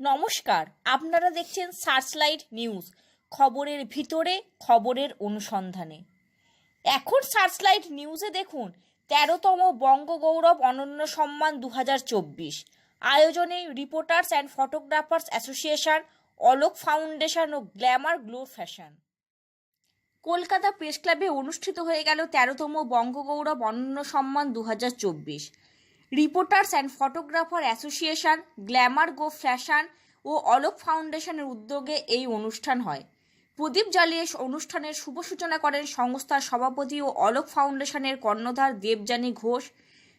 নমস্কার, আপনারা দেখছেন সার্চলাইট নিউজ খবরের ভিতরে, খবরের অনুসন্ধানে। এখন সার্চলাইট নিউজে দেখুন, তেরোতম বঙ্গগৌরব অনন্য সম্মান দু হাজার চব্বিশ। আয়োজনে reporters and photographers association, Alok foundation O glamour glow fashion. Kolkata press ক্লাবে অনুষ্ঠিত হয়ে গেল তেরোতম বঙ্গগৌরব অনন্য সম্মান দু reporters and photographer association, glamour go fashion ও অলোক ফাউন্ডেশনের উদ্যোগে এই অনুষ্ঠান হয়। প্রদীপ জ্বালিয়ে অনুষ্ঠানের শুভ সূচনা করেন সংস্থার সভাপতি ও অলোক ফাউন্ডেশনের কর্ণধার Debjani Ghosh.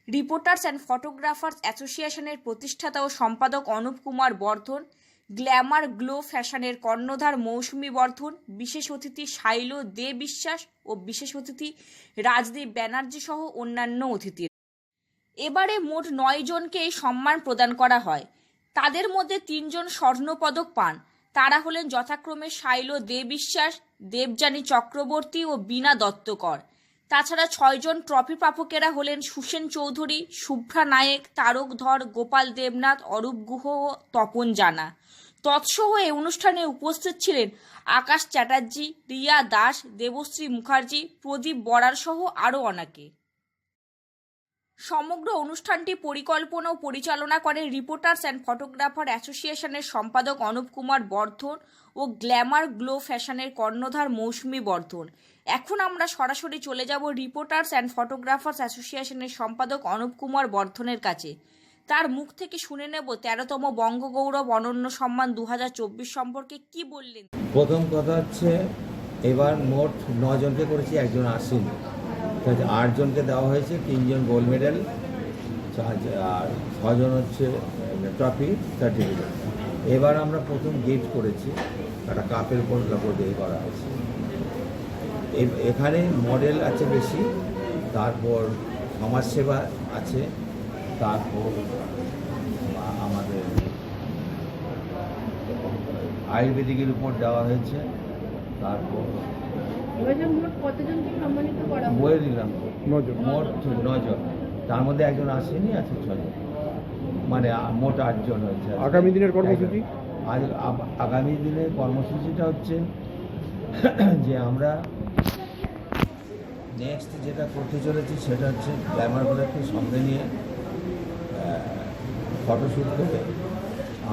Reporters and photographers অ্যাসোসিয়েশনের প্রতিষ্ঠাতা ও সম্পাদক অনুপ কুমার বর্ধন, গ্ল্যামার গ্লো ফ্যাশনের কর্ণধার মৌসুমি বর্ধন, বিশেষ অতিথি শাইল দে বিশ্বাস ও বিশেষ অতিথি রাজদীপ ব্যানার্জি সহ অন্যান্য অতিথি। এবারে মোট নয় জনকে এই সম্মান প্রদান করা হয়। তাদের মধ্যে তিনজন স্বর্ণপদক পান। তারা হলেন যথাক্রমে শাইল দে বিশ্বাস, দেবযানী চক্রবর্তী ও বীণা দত্তকর। তাছাড়া ছয়জন ট্রফি প্রাপকেরা হলেন সুসেন চৌধুরী, শুভ্রা নায়েক, তারক ধর, গোপাল দেবনাথ, অরূপ গুহ ও তপন জানা। তৎসহ এই অনুষ্ঠানে উপস্থিত ছিলেন আকাশ চ্যাটার্জি, রিয়া দাস, দেবশ্রী মুখার্জি, প্রদীপ বরার সহ আরও অনেকে। সমগ্র অনুষ্ঠানটি পরিকল্পনা ও পরিচালনা করেন রিপোর্টার্স অ্যান্ড ফটোগ্রাফার অ্যাসোসিয়েশনের সম্পাদক অনুপ কুমার বর্ধন ও গ্ল্যামার গ্লো ফ্যাশনের কর্ণধার মৌসুমী বর্ধন। এখন আমরা সরাসরি চলে যাব রিপোর্টার্স অ্যান্ড ফটোগ্রাফার্স অ্যাসোসিয়েশনের সম্পাদক অনুপ কুমার বর্ধনের কাছে। তার মুখ থেকে শুনে নেব তেরোতম বঙ্গগৌরব অনন্য সম্মান দু হাজার চব্বিশ সম্পর্কে কি বললেন? প্রথম কথা হচ্ছে, এবার মোট জনকে করেছি, একজন আসেনি আটজনকে দেওয়া হয়েছে, তিনজন গোল্ড মেডেল আর ছজন হচ্ছে ট্রফি, সার্টিফিকেট। এবার আমরা প্রথম গিফট করেছি, একটা কাপের উপর উপর দিয়ে করা হয়েছে। এখানে মডেল আছে বেশি, তারপর সমাজসেবা আছে, তারপর আমাদের আয়ুর্বেদিকের উপর দেওয়া হয়েছে, তারপর বয়ে দিলাম। মোট নজন। তার মধ্যে একজন আসেনি আছে ছজন। মানে মোট আটজন হয়েছে আগামী দিনের কর্মসূচি? আজ আগামী দিনের কর্মসূচিটা হচ্ছে যে আমরা নেক্সট যেটা করতে চলেছি সেটা হচ্ছে গ্ল্যামারগুলোকে সঙ্গে নিয়ে ফটোশ্যুট করে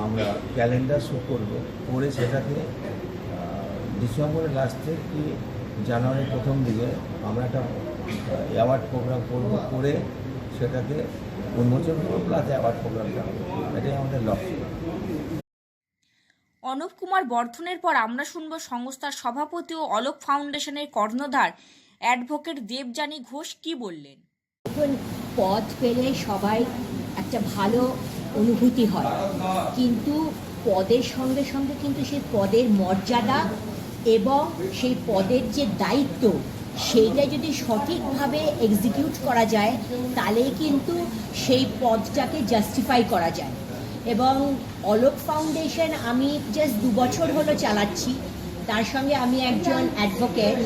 আমরা ক্যালেন্ডার শ্যুট করব। করে সেটাকে ডিসেম্বরের লাস্টে কি জানুয়ারির প্রথম দিকে আমরা একটা অ্যাওয়ার্ড প্রোগ্রাম করব করে সেটাকে উন্মোচন করব প্লাস অ্যাওয়ার্ড প্রোগ্রামটা এটাই আমাদের লক্ষ্য। অনুপ কুমার বর্ধনের পর আমরা শুনব সংস্থার সভাপতি ও অলোক ফাউন্ডেশনের কর্ণধার অ্যাডভোকেট দেবযানী ঘোষ কি বললেন। যখন পদ পেলে সবাই একটা ভালো অনুভূতি হয়। কিন্তু পদের সঙ্গে সঙ্গে কিন্তু সেই পদের মর্যাদা এবং সেই পদের যে দায়িত্ব, সেইটা যদি সঠিকভাবে এক্সিকিউট করা যায় তাহলে কিন্তু সেই পদটাকে জাস্টিফাই করা যায়। এবং অলোক ফাউন্ডেশন আমি জাস্ট দু বছর হলো চালাচ্ছি। তার সঙ্গে আমি একজন অ্যাডভোকেট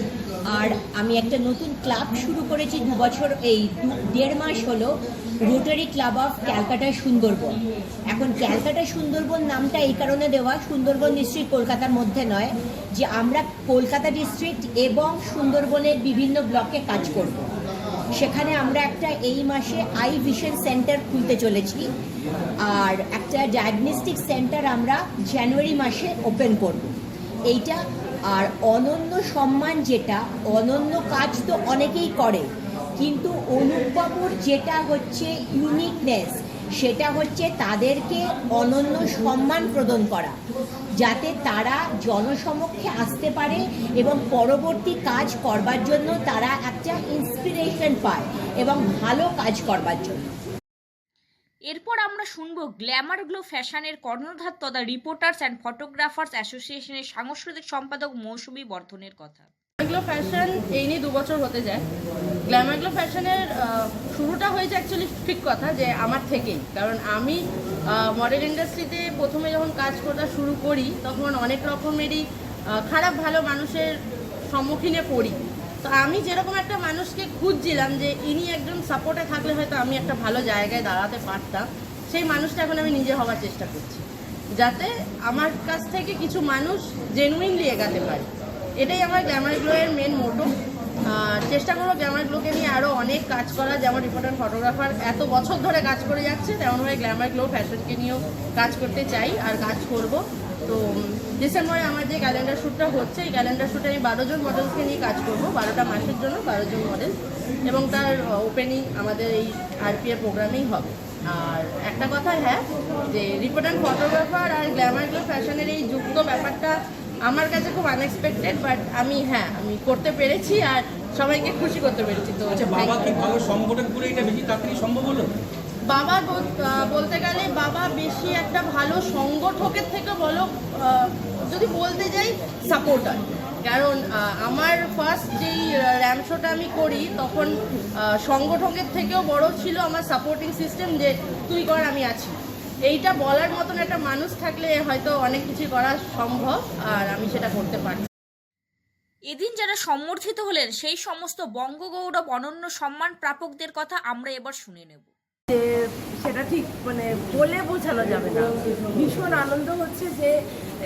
আর আমি একটা নতুন ক্লাব শুরু করেছি দু বছর, এই দেড় মাস হলো rotary club of Calcutta Sundarban. এখন ক্যালকাটা সুন্দরবন নামটা এই কারণে দেওয়া, সুন্দরবন ডিস্ট্রিক্ট কলকাতার মধ্যে নয়, যে আমরা কলকাতা ডিস্ট্রিক্ট এবং সুন্দরবনের বিভিন্ন ব্লকে কাজ করব। সেখানে আমরা একটা এই মাসে আই ভিশন সেন্টার খুলতে চলেছি, আর একটা ডায়াগনস্টিক সেন্টার আমরা জানুয়ারি মাসে ওপেন করব। এইটা আর অনন্য সম্মান যেটা, অনন্য কাজ তো অনেকেই করে কিন্তু অনুপবাবুর যেটা হচ্ছে ইউনিকনেস সেটা হচ্ছে তাদেরকে অনন্য সম্মান প্রদান করা, যাতে তারা জনসমক্ষে আসতে পারে এবং পরবর্তী কাজ করবার জন্য তারা একটা ইন্সপিরেশন পায় এবং ভালো কাজ করবার জন্য। এরপর আমরা শুনব গ্ল্যামার গ্লো ফ্যাশনের কর্ণধার তথা রিপোর্টার্স অ্যান্ড ফটোগ্রাফার্স অ্যাসোসিয়েশনের সাংস্কৃতিক সম্পাদক মৌসুমী বর্ধনের কথা। গ্ল্যামারগ্লো ফ্যাশন এই নিয়ে দু বছর হতে যায়। গ্ল্যামারগ্লো ফ্যাশনের শুরুটা হয়েছে অ্যাকচুয়ালি ঠিক কথা যে আমার থেকেই। কারণ আমি মডেল ইন্ডাস্ট্রিতে প্রথমে যখন কাজ করা শুরু করি, তখন অনেক রকমেরই খারাপ ভালো মানুষের সম্মুখীনে পড়ি। তো আমি যেরকম একটা মানুষকে খুঁজছিলাম যে ইনি একজন সাপোর্টে থাকলে হয়তো আমি একটা ভালো জায়গায় দাঁড়াতে পারতাম, সেই মানুষটা এখন আমি নিজে হওয়ার চেষ্টা করছি। যাতে আমার কাছ থেকে কিছু মানুষ জেনুইনলি এগাতে পারে। এটাই আমার গ্ল্যামার গ্লোয়ের মেন মোটো চেষ্টা করব গ্ল্যামার গ্লোকে নিয়ে আরও অনেক কাজ করা। যেমন রিপোর্টার ফটোগ্রাফার এত বছর ধরে কাজ করে যাচ্ছে, তেমনভাবে গ্ল্যামার গ্লো ফ্যাশনকে নিয়েও কাজ করতে চাই আর কাজ করব। তো ডিসেম্বরে আমার যে ক্যালেন্ডার শ্যুটটা হচ্ছে, এই ক্যালেন্ডার শ্যুটে আমি বারো জন মডেলসকে নিয়ে কাজ করব, বারোটা মাসের জন্য বারো জন মডেল এবং তার ওপেনিং আমাদের এই আরপিএ প্রোগ্রামেই হবে। আর একটা কথা হ্যাঁ যে রিপোর্টার ফটোগ্রাফার আর গ্ল্যামার গ্লো ফ্যাশনের এই যুক্ত ব্যাপারটা আমার কাছে খুব আনএক্সপেক্টেড বাট আমি হ্যাঁ আমি করতে পেরেছি আর সবাইকে খুশি করতে পেরেছি তো আচ্ছা বাবা কি ভালো সংগঠন করে এটা বেশি তাড়াতাড়ি সম্ভব হলো? বাবা বল- বলতে গেলে বাবা বেশি একটা ভালো সংগঠকের থেকে বলো যদি বলতে যাই সাপোর্টার কারণ আমার ফার্স্ট যেই র্যাম শোটা আমি করি তখন সংগঠকের থেকেও বড় ছিল আমার সাপোর্টিং সিস্টেম যে তুই কর আমি আছি। এইটা বলার মতন একটা মানুষ থাকলে হয়তো অনেক কিছু করা সম্ভব আর আমি সেটা করতে পারি এদিন যারা সম্বর্ধিত হলেন সেই সমস্ত বঙ্গগৌরব অনন্য সম্মান প্রাপকদের কথা আমরা এবার শুনে নেব। সেটা ঠিক মানে বলে বোঝানো যাবে না। ভীষণ আনন্দ হচ্ছে যে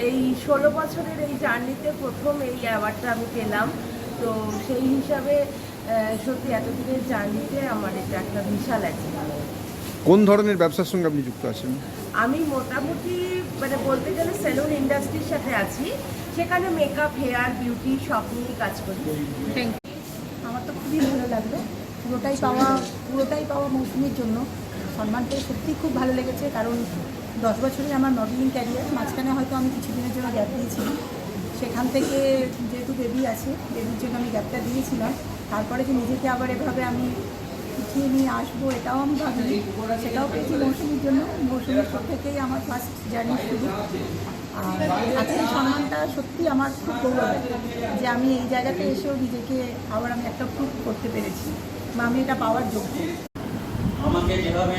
এই ষোলো বছরের এই জার্নিতে প্রথম এই অ্যাওয়ার্ডটা আমি পেলাম। তো সেই হিসাবে সত্যি এতদিনের জার্নিতে আমার এটা একটা বিশাল অ্যাচিভমেন্ট কোন ধরনের ব্যবসার সঙ্গে আপনি যুক্ত আছেন? আমি মোটামুটি মানে বলতে গেলে সেলুন ইন্ডাস্ট্রির সাথে আছি। সেখানে মেকআপ হেয়ার বিউটি সব নিয়েই কাজ করি। আমার তো খুবই ভালো লাগল। পুরোটাই পাওয়া পুরোটাই পাওয়া মৌসুমির জন্য। সম্মান পেয়ে সত্যিই খুব ভালো লেগেছে কারণ দশ বছরই আমার মডেলিং ক্যারিয়ার মাঝখানে হয়তো আমি কিছুদিনের জন্য গ্যাপ দিয়েছিলাম। সেখান থেকে যেহেতু বেবি আছে বেবির জন্য আমি গ্যাপটা দিয়েছিলাম। তারপরে যে নিজেকে আবার এভাবে আমি উঠিয়ে নিয়ে আসব, এটাও আমি ভাবিনি। সেটাও পেয়েছি মৌসুমির জন্য। মৌসুমির পর থেকেই আমার ফার্স্ট জার্নি শুরু। আর আজকের সম্মানটা সত্যি আমার খুব গৌরবের, যে আমি এই জায়গাতে এসেও নিজেকে আবার আমি একটা প্রুভ করতে পেরেছি। বা আমি এটা পাওয়ার যোগ্য। আমাকে যেভাবে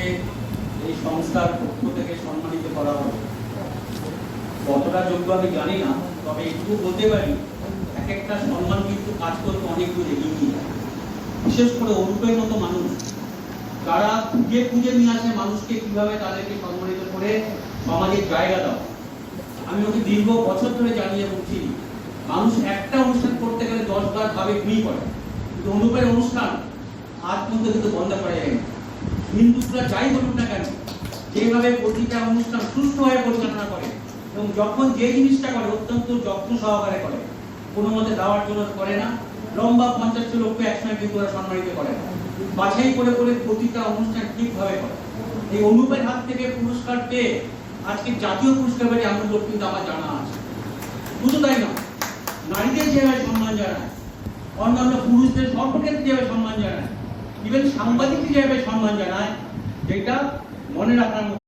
এই সংস্থার পক্ষ থেকে সম্মানিত করা হলো, কতটা যোগ্য আমি জানি না, তবে একটু বলতে পারি, এক একটা সম্মান কিন্তু কাজ করতে অনেক দূর এগিয়ে নিয়ে যায়। বিশেষ করে অরূপের মতো মানুষ। যারা খুঁজে খুঁজে নিয়ে আসে মানুষকে কীভাবে তাদেরকে সম্মানিত করে সমাজের জায়গা দাও। আমি ওকে দীর্ঘ বছর ধরে জানিয়ে বলছি, মানুষ একটা অনুষ্ঠান করতে গেলে দশ বার ভাবে কুই করে। কিন্তু অনুপের অনুষ্ঠান আজ পর্যন্ত কিন্তু বন্ধ করা যায়নি হিন্দুরা যাই বলুক না কেন, যেভাবে প্রতিটা অনুষ্ঠান সুষ্ঠুভাবে পরিচালনা করে এবং যখন যে জিনিসটা করে, অত্যন্ত যত্ন সহকারে করে, কোনো মতে দেওয়ার জন্য করে না। লম্বা পঞ্চাশ লক্ষ একসঙ্গে কিন্তু ওরা সম্মানিত করে বাছাই করে করে প্রতিটা অনুষ্ঠান ঠিকভাবে করে। এই অনুপের হাত থেকে পুরস্কার পেয়ে আজকে জাতীয় পুরস্কার পেয়ে এমন লোক কিন্তু আমার জানা আছে। শুধু তাই না নারীদের যেভাবে সম্মান জানায়, অন্যান্য পুরুষদের সর্বক্ষেত্রে যেভাবে সম্মান জানায় ইভেন সাংবাদিকদের যেভাবে সম্মান জানায় যেটা মনে রাখার